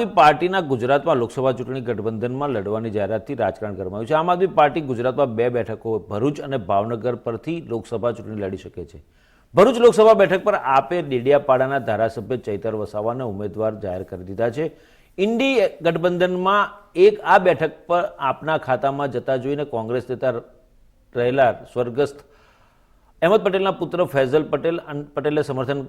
આદમી પાર્ટીના ગુજરાતમાં લોકસભા ચૂંટણી ગઠબંધનમાં લડવાની જાહેરાતથી રાજકારણ ગરમાયું છે. આમ આદમી પાર્ટી ગુજરાતમાં બે બેઠકો ભરૂચ અને ભાવનગર પરથી લોકસભા ચૂંટણી લડી શકે છે. ભરૂચ લોકસભા બેઠક પર આપે ડેડિયાપાડાના ધારાસભ્ય ચૈતર વસાવાને ઉમેદવાર જાહેર કરી દીધા છે. ઇન્ડી ગઠબંધનમાં એક આ બેઠક પર આપના ખાતામાં જતા જોઈને કોંગ્રેસ નેતા રહેલા સ્વર્ગસ્થ અહેમદ પટેલના પુત્ર ફૈઝલ પટેલ પટેલે સમર્થન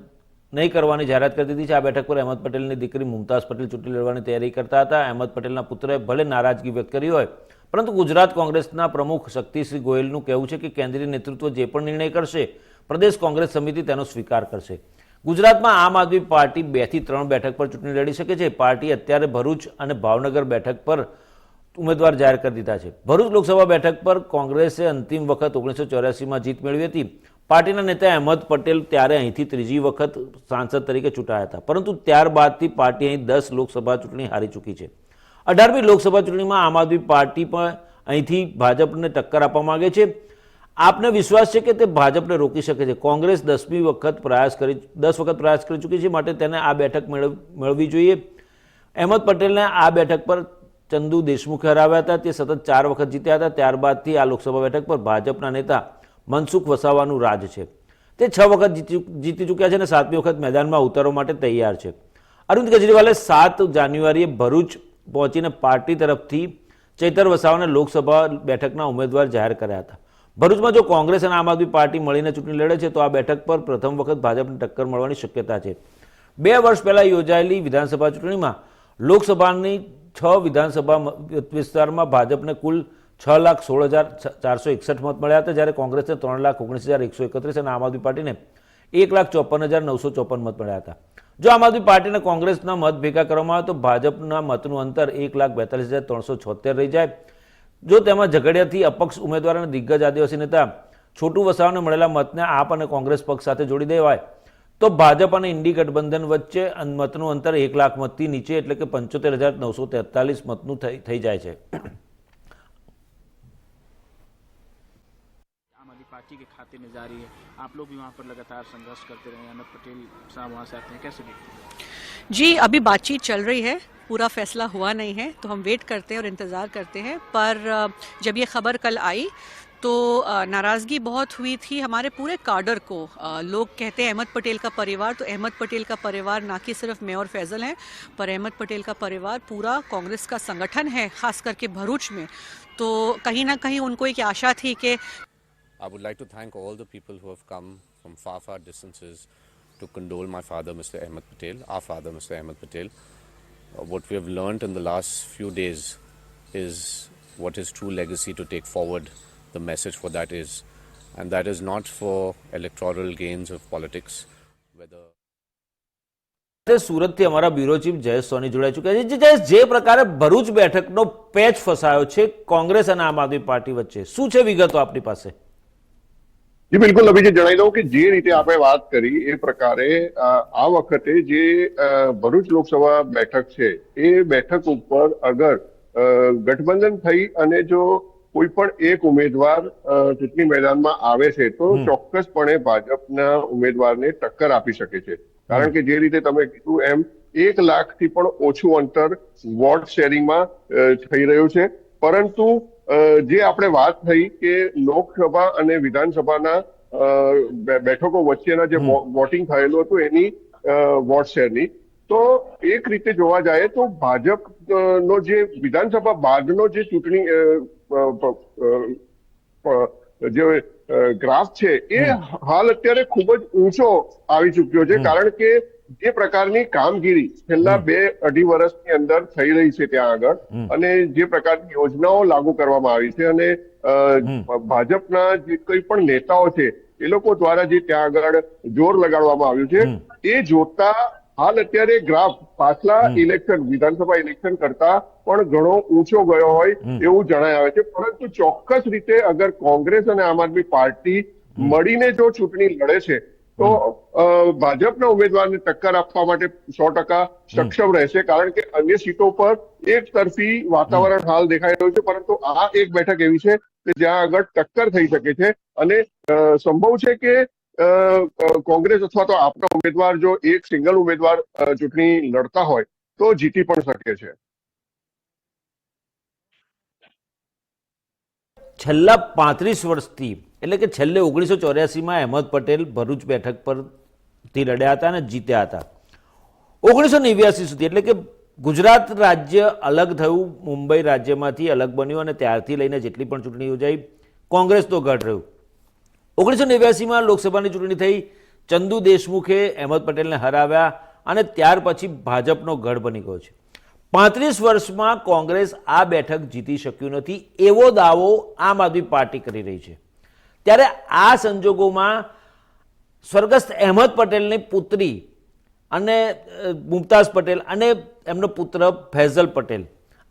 નહીં કરવાની જાહેરાત કરી દીધી છે. આ બેઠક પર અહેમદ પટેલની દીકરી મુમતાઝ પટેલ ચૂંટણી લડવાની તૈયારી કરતા હતા. અહેમદ પટેલના પુત્રએ ભલે નારાજગી વ્યક્ત કરી હોય, પરંતુ ગુજરાત કોંગ્રેસના પ્રમુખ શક્તિસિંહ ગોયલનું કહેવું છે કે કેન્દ્રીય નેતૃત્વ જે પણ નિર્ણય કરશે, પ્રદેશ કોંગ્રેસ સમિતિ તેનો સ્વીકાર કરશે. ગુજરાતમાં આમ આદમી પાર્ટી બેથી ત્રણ બેઠક પર ચૂંટણી લડી શકે છે. પાર્ટી અત્યારે ભરૂચ અને ભાવનગર બેઠક પર ઉમેદવાર જાહેર કરી દીધા છે. ભરૂચ લોકસભા બેઠક પર કોંગ્રેસે અંતિમ વખત ઓગણીસો ચોર્યાસીમાં જીત મેળવી હતી. પાર્ટીના નેતા અહેમદ પટેલ ત્યારે અહીંથી ત્રીજી વખત સાંસદ તરીકે ચૂંટાયા હતા. પરંતુ ત્યારબાદથી પાર્ટી અહીં દસ લોકસભા ચૂંટણી હારી ચૂકી છે. અઢારમી લોકસભા ચૂંટણીમાં આમ આદમી પાર્ટી પણ અહીંથી ભાજપને ટક્કર આપવા માંગે છે. આપને વિશ્વાસ છે કે તે ભાજપને રોકી શકે છે? કોંગ્રેસ દસમી વખત પ્રયાસ કરી, દસ વખત પ્રયાસ કરી ચૂકી છે માટે તેને આ બેઠક મેળવ, મેળવવી જોઈએ. અહેમદ પટેલને આ બેઠક પર ચંદુ દેશમુખે હરાવ્યા હતા. તે સતત ચાર વખત જીત્યા હતા. ત્યારબાદથી આ લોકસભા બેઠક પર ભાજપના નેતા મનસુખ વસાવાનું રાજ છે. તે છ વખત જીતી ચૂક્યા છે અને સાતમી વખત મેદાનમાં ઉતારવા માટે તૈયાર છે. અરવિંદ કેજરીવાલે સાત જાન્યુઆરીએ ભરૂચ પહોંચીને પાર્ટી તરફથી ચૈતર વસાવાને લોકસભા બેઠકના ઉમેદવાર જાહેર કર્યા હતા. ભરૂચમાં જો કોંગ્રેસ અને આમ આદમી પાર્ટી મળીને ચૂંટણી લડે છે, તો આ બેઠક પર પ્રથમ વખત ભાજપને ટક્કર મળવાની શક્યતા છે. બે વર્ષ પહેલાં યોજાયેલી વિધાનસભા ચૂંટણીમાં લોકસભાની છ વિધાનસભા વિસ્તારમાં ભાજપને કુલ છ લાખ સોળ હજાર ચારસો એકસઠ મત મળ્યા હતા. જ્યારે કોંગ્રેસને ત્રણ લાખ ઓગણીસ હજાર એકસો એકત્રીસ અને આમ આદમી પાર્ટીને એક લાખ ચોપન હજાર નવસો ચોપન મત મળ્યા હતા. જો આમ આદમી પાર્ટીને કોંગ્રેસના મત ભેગા કરવામાં આવે તો ભાજપના મતનું અંતર એક લાખ બેતાલીસ હજાર ત્રણસો છોતેર રહી જાય. જો તેમાં ઝઘડિયાથી અપક્ષ ઉમેદવાર અને દિગ્ગજ આદિવાસી નેતા છોટુ વસાવાને મળેલા મતને આપ અને કોંગ્રેસ પક્ષ સાથે જોડી દેવાય, તો ભાજપ અને ઇન્ડી ગઠબંધન વચ્ચે મતનું અંતર એક લાખ મતથી નીચે એટલે કે પંચોતેર હજાર નવસો તેતાલીસ મતનું થઈ થઈ જાય છે. पार्टी के खाते में जा रही है। आप लोग भी वहाँ पर लगातार संघर्ष करते रहे अहमद पटेल साहब वहाँ से आते हैं। कैसे देखते हैं? जी, अभी बातचीत चल रही है। पूरा फैसला हुआ नहीं है तो हम वेट करते हैं और इंतज़ार करते हैं। पर जब ये खबर कल आई तो नाराज़गी बहुत हुई थी हमारे पूरे काडर को। लोग कहते हैं अहमद पटेल का परिवार तो अहमद पटेल का परिवार ना कि सिर्फ़ मैं और फैज़ल हैं, पर अहमद पटेल का परिवार पूरा कांग्रेस का संगठन है, खास करके भरूच में। तो कहीं ना कहीं उनको एक आशा थी कि I would like to thank all the people who have come from far, far distances to condole my father, Mr. Ahmed Patel, our father, Mr. Ahmed Patel. Uh, what we have learnt in the last few days is what his true legacy to take forward, the message for that is. And that is not for electoral gains of politics, whether. તે સુરતથી અમારા bureau chief Jayesh સોની જોડાઈ ચૂક્યા છે જે જયેશ જે પ્રકારે ભરૂચ બેઠકનો પેચ ફસાયો છે કોંગ્રેસ અને આમ આદમી પાર્ટી વચ્ચે શું છે વિગતો આપની પાસે જી બિલકુલ. અભિજીત જણાવી દઉં કે જે રીતે આપણે વાત કરી એ પ્રકારે આ વખતે જે ભરૂચ લોકસભા બેઠક છે એ બેઠક ઉપર અગર ગઠબંધન થઈ અને જો કોઈ પણ એક ઉમેદવાર ચૂંટણી મેદાનમાં આવે છે તો ચોક્કસપણે ભાજપના ઉમેદવારને ટક્કર આપી શકે છે. કારણ કે જે રીતે તમે કીધું એમ એક લાખથી પણ ઓછું અંતર વોટ શેરિંગમાં થઈ રહ્યું છે. પરંતુ જે આપણે વાત થઈ કે લોકસભા અને વિધાનસભાના બેઠકો વચ્ચેના જે વોટિંગ થયેલું હતું એની વોટ શેરની. તો એક રીતે જોવા જાય તો ભાજપ નો જે વિધાનસભા બાદનો જે ચૂંટણી જે ગ્રાફ છે એ હાલ અત્યારે ખૂબ જ ઊંચો આવી ચૂક્યો છે. કારણ કે જે પ્રકારની કામગીરી છેલ્લા બે અઢી વર્ષની અંદર થઈ રહી છે ત્યાં આગળ અને જે પ્રકારની યોજનાઓ લાગુ કરવામાં આવી છે અને ભાજપના જે કોઈ પણ નેતાઓ છે એ લોકો દ્વારા જે ત્યાં આગળ જોર લગાડવામાં આવ્યું છે એ જોતા હાલ અત્યારે ગ્રાફ પાછલા ઇલેક્શન વિધાનસભા ઇલેક્શન કરતા પણ ઘણો ઊંચો ગયો હોય એવું જણાય આવે છે. પરંતુ ચોક્કસ રીતે અગર કોંગ્રેસ અને આમ આદમી પાર્ટી મળીને જો ચૂંટણી લડે છે તો ભાજપના ઉમેદવારને ટક્કર આપવા માટે સો ટકા સક્ષમ રહેશે કારણ કે અન્ય સીટો પર એક તરફી વાતાવરણ હાલ દેખાઈ રહ્યું છે પરંતુ આ એક બેઠક એવી છે કે જ્યાં આગળ ટક્કર થઈ શકે છે. અને સંભવ છે કે કોંગ્રેસ અથવા તો આપના ઉમેદવાર જો એક સિંગલ ઉમેદવાર ચૂંટણી લડતા હોય તો જીતી પણ શકે છે. છેલ્લા પાંત્રીસ વર્ષથી એટલે કે છેલ્લે ઓગણીસો ચોર્યાસીમાં અહેમદ પટેલ ભરૂચ બેઠક પરથી લડ્યા હતા અને જીત્યા હતા. ઓગણીસો નેવ્યાસી સુધી એટલે કે ગુજરાત રાજ્ય અલગ થયું, મુંબઈ રાજ્યમાંથી અલગ બન્યું અને ત્યારથી લઈને જેટલી પણ ચૂંટણી યોજાઈ, કોંગ્રેસ તો ગઢ રહ્યું. ઓગણીસો નેવ્યાસીમાં લોકસભાની ચૂંટણી થઈ, ચંદુ દેશમુખે અહેમદ પટેલને હરાવ્યા અને ત્યાર પછી ભાજપનો ગઢ બની ગયો છે. પાંત્રીસ વર્ષમાં કોંગ્રેસ આ બેઠક જીતી શક્યું નથી, એવો દાવો આમ આદમી પાર્ટી કરી રહી છે. ત્યારે આ સંજોગોમાં સ્વર્ગસ્થ અહેમદ પટેલની પુત્રી અને મુમતાઝ પટેલ અને એમનો પુત્ર ફૈઝલ પટેલ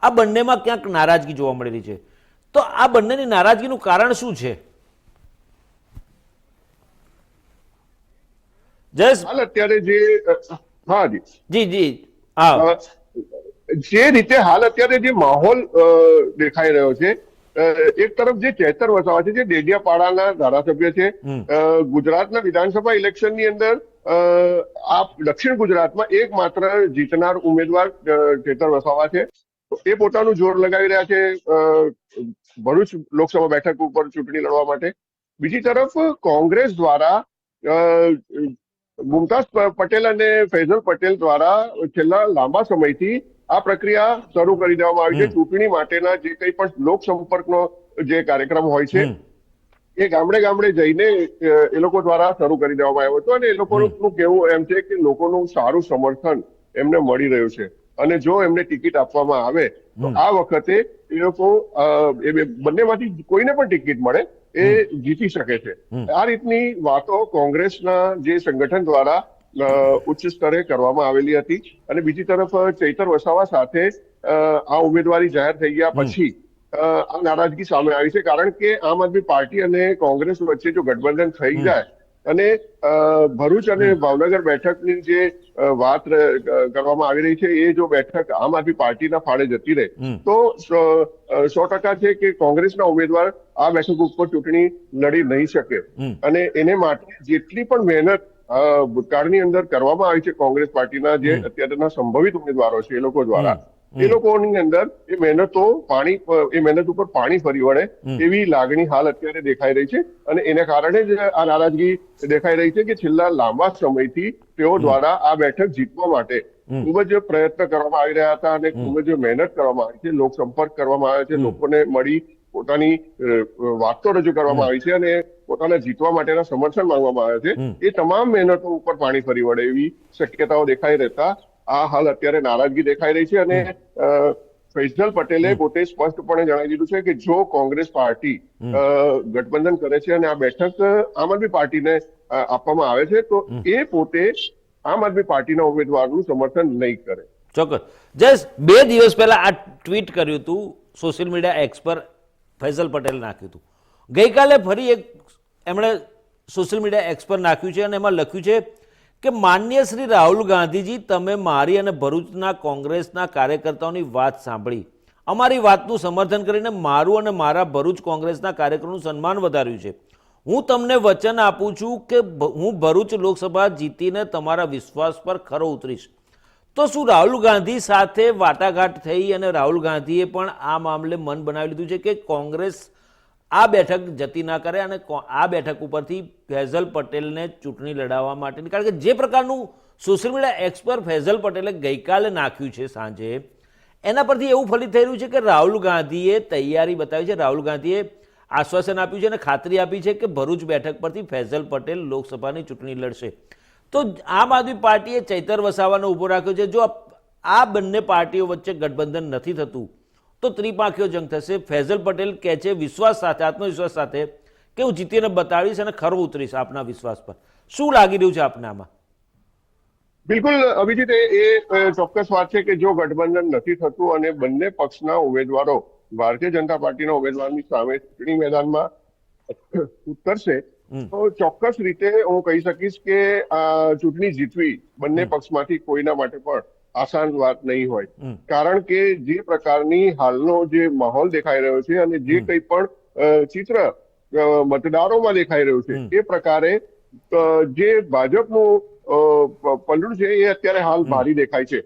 આ બંનેમાં ક્યાંક નારાજગી જોવા મળેલી છે. તો આ બંનેની નારાજગીનું કારણ શું છે? જયેશ? હાલ અત્યારે જે હા જી. જી હા. જે રીતે હાલ અત્યારે જે માહોલ દેખાઈ રહ્યો છે એક તરફ જે ચેતર વસાવા છે જે ડેડિયાપાડાના ધારાસભ્ય છે ગુજરાતના વિધાનસભા ઇલેક્શનની અંદર આ દક્ષિણ ગુજરાતમાં એકમાત્ર જીતનાર ઉમેદવાર ચેતર વસાવા છે. એ પોતાનું જોર લગાવી રહ્યા છે ભરૂચ લોકસભા બેઠક ઉપર ચૂંટણી લડવા માટે. બીજી તરફ કોંગ્રેસ દ્વારા મુમતાઝ પટેલ અને ફૈઝલ પટેલ દ્વારા છેલ્લા લાંબા સમયથી આ પ્રક્રિયા શરૂ કરી દેવામાં આવી છે. ચૂંટણી માટેના જે કંઈ પણ લોક સંપર્કનો જે કાર્યક્રમ હોય છે એ ગામડે ગામડે જઈને એ લોકો દ્વારા શરૂ કરી દેવામાં આવ્યો હતો. અને એ લોકોનું કહેવું એમ છે કે લોકોનું સારું સમર્થન એમને મળી રહ્યું છે. અને જો એમને ટિકિટ આપવામાં આવે તો આ વખતે એ લોકો બંનેમાંથી કોઈને પણ ટિકિટ મળે એ જીતી શકે છે. આ રીતની વાતો કોંગ્રેસના જે સંગઠન દ્વારા ઉચ્ચ સ્તરે કરવામાં આવેલી હતી અને બીજી તરફ ચૈતર વસાવા સાથે આ ઉમેદવારી જાહેર થઈ ગયા પછી આ નારાજગી સામે આવી છે. કારણ કે આમ આદમી પાર્ટી અને કોંગ્રેસ વચ્ચે જો ગઠબંધન થઈ જાય અને ભરૂચ અને ભાવનગર બેઠકની જે વાત કરવામાં આવી રહી છે એ જો બેઠક આમ આદમી પાર્ટીના ફાળે જતી રહે તો સો ટકા છે કે કોંગ્રેસના ઉમેદવાર આ બેઠક ઉપર ચૂંટણી લડી નહીં શકે. અને એને માટે જેટલી પણ મહેનત ભૂતકાળની અંદર કરવામાં આવી છે કોંગ્રેસ પાર્ટીના જે અત્યારના સંભવિત ઉમેદવારો છે એ લોકો દ્વારા. એ લોકોની અંદર એ મહેનતો પાણી એ મહેનત ઉપર પાણી ફરી વળે એવી લાગણી હાલ અત્યારે દેખાઈ રહી છે અને એને કારણે જ આ નારાજગી દેખાઈ રહી છે કે છેલ્લા લાંબા સમયથી તેઓ દ્વારા આ બેઠક જીતવા માટે ખૂબ જ પ્રયત્ન કરવામાં આવી રહ્યા હતા અને ખૂબ જ મહેનત કરવામાં આવી છે લોક સંપર્ક કરવામાં આવે છે લોકોને મળી પોતાની વાતો રજૂ કરવામાં આવી છે અને પોતાના જીતવા માટેના સમર્થન માંગવામાં આવે છે. એ તમામ મહેનતો ઉપર પાણી ફરી વળે એવી શક્યતાઓ દેખાઈ રહેતા આ હાલ અત્યારે નારાજગી દેખાઈ રહી છે અને ફૈઝલ પટેલે પોતે સ્પષ્ટપણે જણાવી દીધું છે કે જો કોંગ્રેસ પાર્ટી ગઠબંધન કરે છે અને આ બેઠક આમ આદમી પાર્ટીને આપવામાં આવે છે તો એ પોતે આમ આદમી પાર્ટીના ઉમેદવારનું સમર્થન નહીં કરે. ચોક્કસ. જયેશ બે દિવસ પહેલા આ ટ્વીટ કર્યું હતું સોશિયલ મીડિયા એક્સ પર ફૈઝલ પટેલ નાખ્યું હતું. ગઈકાલે ફરી એક એમણે સોશિયલ મીડિયા એક્સ પર નાખ્યું છે અને એમાં લખ્યું છે કે માન્ય શ્રી રાહુલ ગાંધીજી, તમે મારી અને ભરૂચના કોંગ્રેસના કાર્યકર્તાઓની વાત સાંભળી. અમારી વાતનું સમર્થન કરીને મારું અને મારા ભરૂચ કોંગ્રેસના કાર્યકરોનું સન્માન વધાર્યું છે. હું તમને વચન આપું છું કે, હું ભરૂચ લોકસભા જીતીને તમારા વિશ્વાસ પર ખરો ઉતરીશ. તો શું રાહુલ ગાંધી સાથે વાટાઘાટ થઈ અને રાહુલ ગાંધીએ પણ આ મામલે મન બનાવી લીધું છે કે કોંગ્રેસ આ બેઠક જતી ના કરે અને આ બેઠક ઉપરથી ફૈઝલ પટેલને ચૂંટણી લડાવવા માટેની કારણ કે જે પ્રકારનું સોશિયલ મીડિયા એક્સપર્ટ પર ફૈઝલ પટેલે ગઈકાલે નાખ્યું છે સાંજે, એના પરથી એવું ફલિત થઈ રહ્યું છે કે રાહુલ ગાંધીએ તૈયારી બતાવી છે. રાહુલ ગાંધીએ આશ્વાસન આપ્યું છે અને ખાતરી આપી છે કે ભરૂચ બેઠક પરથી ફૈઝલ પટેલ લોકસભાની ચૂંટણી લડશે. તો આમ આદમી પાર્ટીએ ચૈતર વસાવાનો ઊભો રાખ્યો છે. જો આ બંને પાર્ટીઓ વચ્ચે ગઠબંધન નથી થતું તો ત્રિપાંખીઓ જંગ થશે. ફૈઝલ પટેલ કહે છે વિશ્વાસ સાથે આત્મવિશ્વાસ સાથે કે હું જીતીને બતાવીશ અને ખરો ઉતરીશ આપના વિશ્વાસ પર. શું લાગી રહ્યું છે આપને આમાં બિલકુલ અભિજીત એ, ચોક્કસ વાત છે કે જો ગઠબંધન નથી થતું અને બંને પક્ષના ઉમેદવારો ભારતીય જનતા પાર્ટીના ઉમેદવારની સામે ચૂંટણી મેદાનમાં ઉતરશે તો ચોક્કસ રીતે હું કહી શકીશ કે ચૂંટણી જીતવી બંને પક્ષમાંથી કોઈના માટે પણ આસાન વાત નહીં હોય. કારણ કે જે પ્રકારની હાલનો જે માહોલ દેખાઈ રહ્યો છે અને જે કંઈ પણ ચિત્ર મતદારોમાં દેખાઈ રહ્યું છે એ પ્રકારે જે ભાજપનું પલડું છે એ અત્યારે હાલ ભારી દેખાય છે.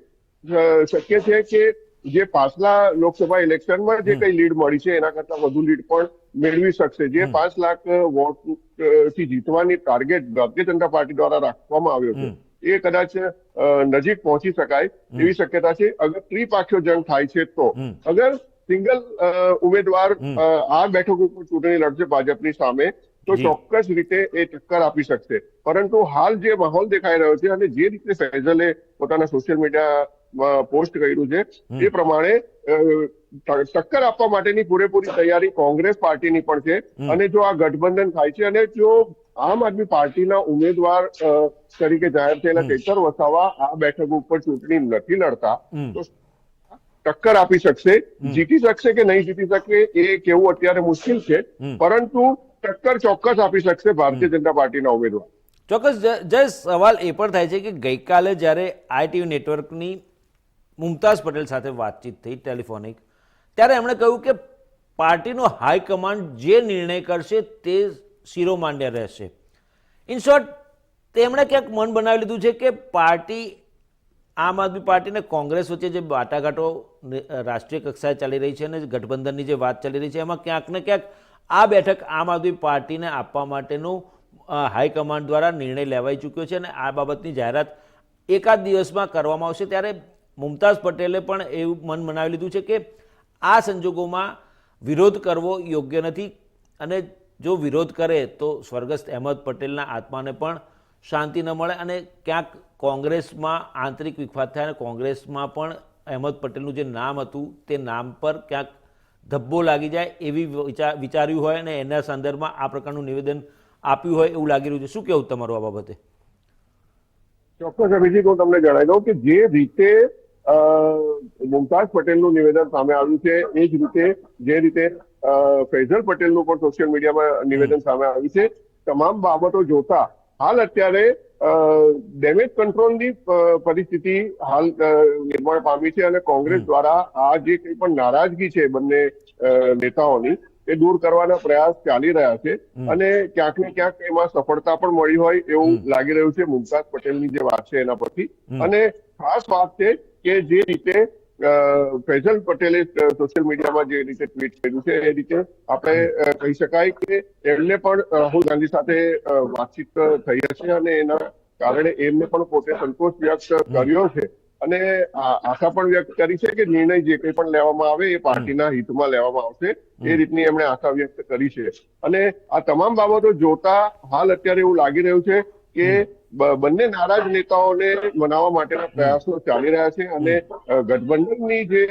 શક્ય છે કે જે પાછલા લોકસભા ઇલેક્શનમાં જે કઈ લીડ મળી છે એના કરતા વધુ લીડ પણ મેળવી શકશે. જે પાંચ લાખ વોટથી જીતવાની ટાર્ગેટ ભારતીય જનતા પાર્ટી દ્વારા રાખવામાં આવ્યો છે. એ કદાચ નજીક પહોંચી શકાય એવી શક્યતા છે. અગર ત્રિપાખ્યો જંગ થાય છે તો. અગર સિંગલ ઉમેદવાર આ બેઠક ઉપર ચૂંટણી લડશે ભાજપની સામે તો ચોક્કસ રીતે એ ટક્કર આપી શકશે. પરંતુ હાલ જે માહોલ દેખાઈ રહ્યો છે અને જે રીતે ફૈઝલે પોતાના સોશિયલ મીડિયામાં પોસ્ટ કર્યું છે. એ પ્રમાણે ટક્કર આપવા માટેની પૂરેપૂરી તૈયારી કોંગ્રેસ પાર્ટીની પણ છે. અને જો આ ગઠબંધન થાય છે અને જો આમ આદમી પાર્ટીના ઉમેદવાર તરીકે જાહેર થયેલા ચેતર વસાવા આ બેઠક ઉપર ચૂંટણી નથી લડતા તો ટક્કર આપી શકશે જીતી શકશે કે નહીં જીતી શકે એ કેવું અત્યારે મુશ્કેલ છે. પરંતુ ટક્કર ચોક્કસ આપી શકશે ભારતીય જનતા પાર્ટીના ઉમેદવાર. ચોક્કસ જ- જય સવાલ એ પણ થાય છે કે ગઈકાલે જ્યારે આઈટીવી નેટવર્કની મુમતાઝ પટેલ સાથે વાતચીત થઈ ટેલિફોનિક. ત્યારે એમણે કહ્યું કે પાર્ટીનો હાઈકમાન્ડ જે નિર્ણય કરશે તે શિરોમાન્ય રહેશે. ઇન શોર્ટ તેમણે ક્યાંક મન બનાવી લીધું છે કે પાર્ટી, આમ આદમી પાર્ટી અને કોંગ્રેસ વચ્ચે જે વાટાઘાટો રાષ્ટ્રીય કક્ષાએ ચાલી રહી છે અને ગઠબંધનની જે વાત ચાલી રહી છે, એમાં ક્યાંક ને ક્યાંક આ બેઠક આમ આદમી પાર્ટીને આપવા માટેનું હાઈકમાન્ડ દ્વારા નિર્ણય લેવાઈ ચૂક્યો છે અને આ બાબતની જાહેરાત એકાદ દિવસમાં કરવામાં આવશે ત્યારે મુમતાઝ પટેલે પણ એવું મન મનાવી લીધું છે કે આ સંજોગોમાં વિરોધ કરવો યોગ્ય નથી અને જો વિરોધ કરે તો સ્વર્ગસ્થ અહેમદ પટેલના આત્માને પણ શાંતિ ન મળે અને ક્યાંક કોંગ્રેસમાં આંતરિક વિખવાદ થાય અને કોંગ્રેસમાં પણ અહેમદ પટેલનું જે નામ હતું તે નામ પર ક્યાંક ધબ્બો લાગી જાય એવી વિચાર વિચાર્યું હોય અને એના સંદર્ભમાં આ પ્રકારનું નિવેદન આપ્યું હોય એવું લાગી રહ્યું છે. શું કહેવું તમારું આ બાબતે? ચોક્કસ અભિજીત, હું તમને જણાવી દઉં કે જે રીતે મુમતાઝ પટેલનું નિવેદન સામે આવ્યું છે. એ જ રીતે જે રીતે ફૈઝલ પટેલનું પણ સોશિયલ મીડિયામાં નિવેદન સામે આવ્યું છે. તમામ બાબતો જોતા હાલ અત્યારે ડેમેજ કંટ્રોલની પરિસ્થિતિ હાલ નિર્માણ પામી છે અને કોંગ્રેસ દ્વારા આ જે કંઈ પણ નારાજગી છે બંને નેતાઓની એ દૂર કરવાના પ્રયાસ ચાલી રહ્યા છે. અને ક્યાંક ને ક્યાંક એમાં સફળતા પણ મળી હોય એવું લાગી રહ્યું છે. મુમતાઝ પટેલની જે વાત છે એના પરથી. અને ખાસ વાત છે કે જે રીતે ફૈઝલ પટેલે સોશિયલ મીડિયામાં જે રીતે ટ્વીટ કર્યું છે એ રીતે આપણે કહી શકાય કે એમને પણ રાહુલ ગાંધી સાથે વાતચીત થઈ હશે અને એના કારણે એમને પણ પોતે સંતોષ વ્યક્ત કર્યો છે. અને આશા પણ વ્યક્ત કરી છે કે નિર્ણય જે કંઈ પણ લેવામાં આવે એ પાર્ટીના હિતમાં લેવામાં આવશે એ રીતની એમણે આશા વ્યક્ત કરી છે. અને આ તમામ બાબતો જોતા હાલ અત્યારે એવું લાગી રહ્યું છે કે બંને નારાજ નેતાઓને મનાવવા માટેના પ્રયાસો ચાલી રહ્યા છે અને ગઠબંધનની જે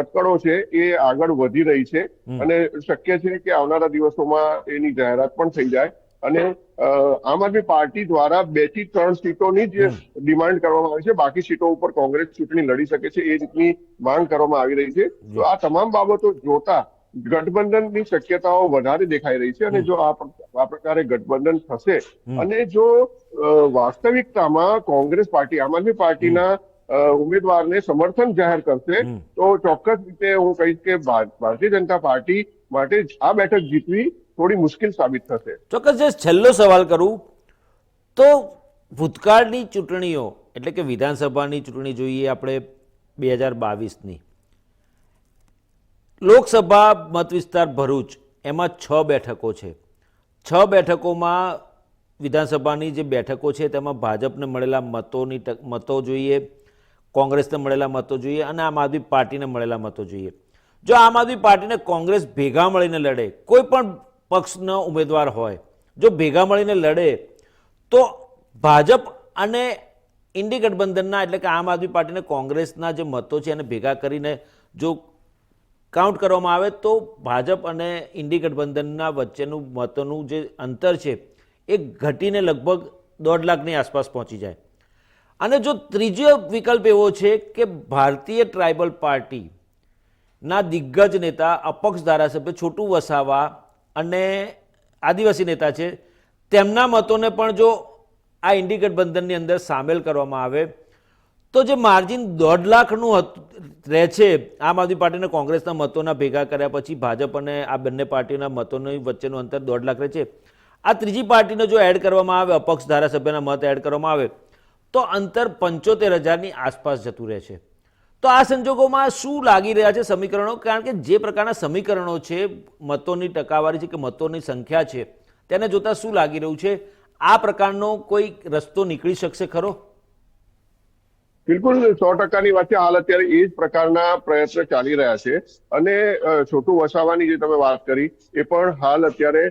અટકળો છે એ આગળ વધી રહી છે. અને શક્ય છે કે આવનારા દિવસોમાં એની જાહેરાત પણ થઈ જાય. અને આમ આદમી પાર્ટી દ્વારા બેથી ત્રણ સીટોની જ ડિમાન્ડ કરવામાં આવી છે. બાકી સીટો ઉપર કોંગ્રેસ ચૂંટણી લડી શકે છે એ રીતની માંગ કરવામાં આવી રહી છે. તો આ તમામ બાબતો જોતા ગઠબંધનની શક્યતાઓ વધારે દેખાઈ રહી છે અને જો આ પ્રકારે ગઠબંધન થશે અને જો વાસ્તવિકતામાં કોંગ્રેસ પાર્ટી આમ આદમી પાર્ટીના ઉમેદવારને સમર્થન જાહેર કરશે તો ચોક્કસ રીતે હું કહીશ કે ભારતીય જનતા પાર્ટી માટે આ બેઠક જીતવી થોડી મુશ્કેલ સાબિત થશે. ચોક્કસ જે છેલ્લો સવાલ કરું તો ભૂતકાળની ચૂંટણીઓ એટલે કે વિધાનસભાની ચૂંટણી જોઈએ આપણે બે હજાર બાવીસની. લોકસભા મત વિસ્તાર ભરૂચ, એમાં છ બેઠકો છે. છ બેઠકોમાં વિધાનસભાની જે બેઠકો છે, તેમાં ભાજપને મળેલા મતોની મતો જોઈએ, કોંગ્રેસને મળેલા મતો જોઈએ અને આમ આદમી પાર્ટીને મળેલા મતો જોઈએ. જો આમ આદમી પાર્ટીને કોંગ્રેસ ભેગા મળીને લડે, કોઈ પણ પક્ષનો ઉમેદવાર હોય, જો ભેગા મળીને લડે, તો ભાજપ અને ઇન્ડી ગઠબંધનના એટલે કે આમ આદમી પાર્ટીને કોંગ્રેસના જે મતો છે એને ભેગા કરીને જો કાઉન્ટ કરવામાં આવે તો ભાજપ અને ઇન્ડી ગઠબંધનના વચ્ચેનું મતોનું જે અંતર છે, એ ઘટીને લગભગ દોઢ લાખની આસપાસ પહોંચી જાય. અને જો ત્રીજો વિકલ્પ એવો છે કે ભારતીય ટ્રાઇબલ પાર્ટીના દિગ્ગજ નેતા, અપક્ષ ધારાસભ્ય છોટુ વસાવા અને આદિવાસી નેતા છે, તેમના મતોને પણ જો આ ઇન્ડી ગઠબંધનની અંદર સામેલ કરવામાં આવે તો જે માર્જિન દોઢ લાખનું રહે છે, આમ આદમી પાર્ટીને કોંગ્રેસના મતોના ભેગા કર્યા પછી ભાજપ અને આ બંને પાર્ટીના મતોની વચ્ચેનું અંતર દોઢ લાખ રહે છે. આ ત્રીજી પાર્ટીને જો એડ કરવામાં આવે, અપક્ષ ધારાસભ્યના મત એડ કરવામાં આવે, તો અંતર પંચોતેર હજારની આસપાસ જતું રહે છે. તો આ સંજોગોમાં શું લાગી રહ્યા છે સમીકરણો? કારણ કે જે પ્રકારના સમીકરણો છે, મતોની ટકાવારી છે કે મતોની સંખ્યા છે, તેને જોતા શું લાગી રહ્યું છે? આ પ્રકારનો કોઈ રસ્તો નીકળી શકશે ખરો? બિલકુલ સો ટકાની વાત છે. હાલ અત્યારે એ જ પ્રકારના પ્રયત્ન ચાલી રહ્યા છે. અને છોટું વસાવાની જે તમે વાત કરી, એ પણ હાલ અત્યારે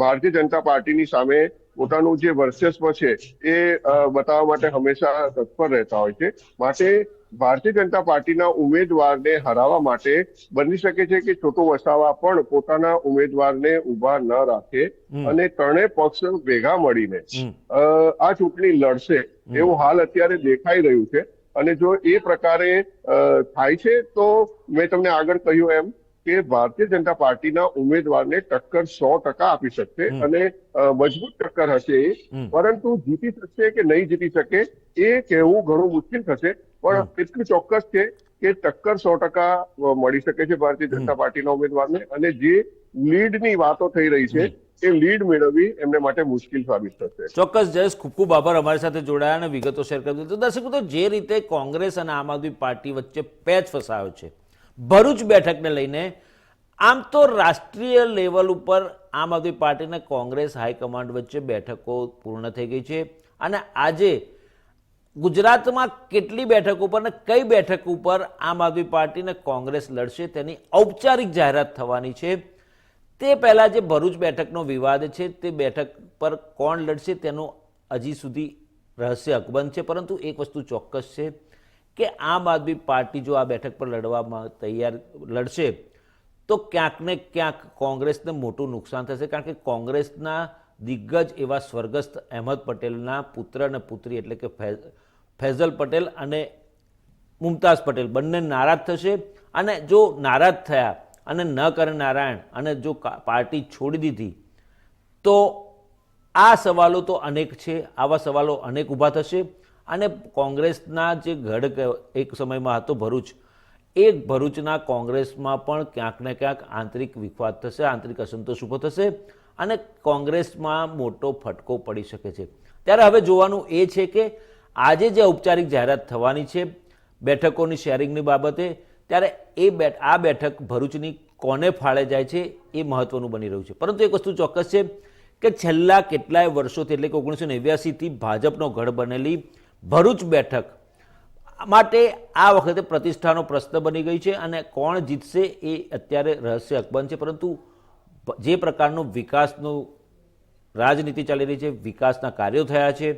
ભારતીય જનતા પાર્ટીની સામે પોતાનું જે વર્ચસ્વ છે એ બતાવવા માટે હંમેશા તત્પર રહેતા હોય છે. માટે ભારતીય જનતા પાર્ટીના ઉમેદવારને હરાવવા માટે બની શકે છે કે છોટો વસાવા પણ પોતાના ઉમેદવારને ઊભા ન રાખે અને ત્રણેય પક્ષ ભેગા મળીને આ ચૂંટણી લડશે એવું હાલ અત્યારે દેખાઈ રહ્યું છે. અને જો એ પ્રકારે થાય છે તો મેં તમને આગળ કહ્યું એમ કે ભારતીય જનતા પાર્ટીના ઉમેદવારને ટક્કર સો ટકા આપી શકશે અને મજબૂત ટક્કર હશે પરંતુ જીતી શકશે કે નહીં જીતી શકે એ કહેવું ઘણું મુશ્કેલ થશે. પણ એટલું ચોક્કસ છે કે ટક્કર સો ટકા મળી શકે છે ભારતીય જનતા પાર્ટીના ઉમેદવારને. અને જે લીડની વાતો થઈ રહી છે એ લીડ મેળવવી એમને માટે મુશ્કેલ સાબિત થશે. ચોક્કસ જયેશ ખૂબ ખૂબ આભાર અમારી સાથે જોડાયા અને વિગતો શેર કરી તો દર્શકો તો જે રીતે કોંગ્રેસ અને આમ આદમી પાર્ટી વચ્ચે પેચ ફસાયો છે ભરૂચ બેઠકને લઈને આમ તો રાષ્ટ્રીય લેવલ ઉપર આમ આદમી પાર્ટી અને કોંગ્રેસ હાઈકમાન્ડ વચ્ચે બેઠકો પૂર્ણ થઈ ગઈ છે. અને આજે ગુજરાતમાં કેટલી બેઠક ઉપર ને કઈ બેઠક ઉપર આમ આદમી પાર્ટી ને કોંગ્રેસ લડશે તેની ઔપચારિક જાહેરાત થવાની છે. તે પહેલાં જે ભરૂચ બેઠકનો વિવાદ છે, તે બેઠક પર કોણ લડશે તેનું હજી સુધી રહસ્ય અકબંધ છે, પરંતુ એક વસ્તુ ચોક્કસ છે કે આમ આદમી પાર્ટી જો આ બેઠક પર લડવામાં તૈયાર લડશે, તો ક્યાંક ને ક્યાંક કોંગ્રેસને મોટું નુકસાન થશે, કારણ કે કોંગ્રેસના દિગ્ગજ એવા સ્વર્ગસ્થ અહેમદ પટેલના પુત્ર અને પુત્રી એટલે કે ફૈઝલ પટેલ અને મુમતાઝ પટેલ. બંને નારાજ થશે અને જો નારાજ થયા અને ન કરે નારાયણ અને જો પાર્ટી છોડી દીધી, તો આ સવાલો તો અનેક છે. આવા સવાલો અનેક ઊભા થશે અને કોંગ્રેસના જે ગઢ એક સમયમાં હતો ભરૂચ, એ ભરૂચના કોંગ્રેસમાં પણ ક્યાંક ને ક્યાંક આંતરિક વિખવાદ થશે, આંતરિક અસંતોષ ઊભો થશે અને કોંગ્રેસમાં મોટો ફટકો પડી શકે છે. ત્યારે હવે જોવાનું એ છે કે આજે જે ઔપચારિક જાહેરાત થવાની છે, બેઠકોની શેરિંગની બાબતે, ત્યારે એ આ બેઠક ભરૂચની કોને ફાળે જાય છે એ મહત્વનું બની રહ્યું છે. પરંતુ એક વસ્તુ ચોક્કસ છે કે છેલ્લા કેટલાય વર્ષોથી, એટલે કે ઓગણીસો નેવ્યાસીથી ભાજપનો ગઢ બનેલી ભરૂચ બેઠક માટે આ વખતે પ્રતિષ્ઠાનો પ્રશ્ન બની ગઈ છે અને કોણ જીતશે એ અત્યારે રહસ્ય અકબંધ છે. પરંતુ જે પ્રકારનું વિકાસનું રાજનીતિ ચાલી રહી છે, વિકાસના કાર્યો થયા છે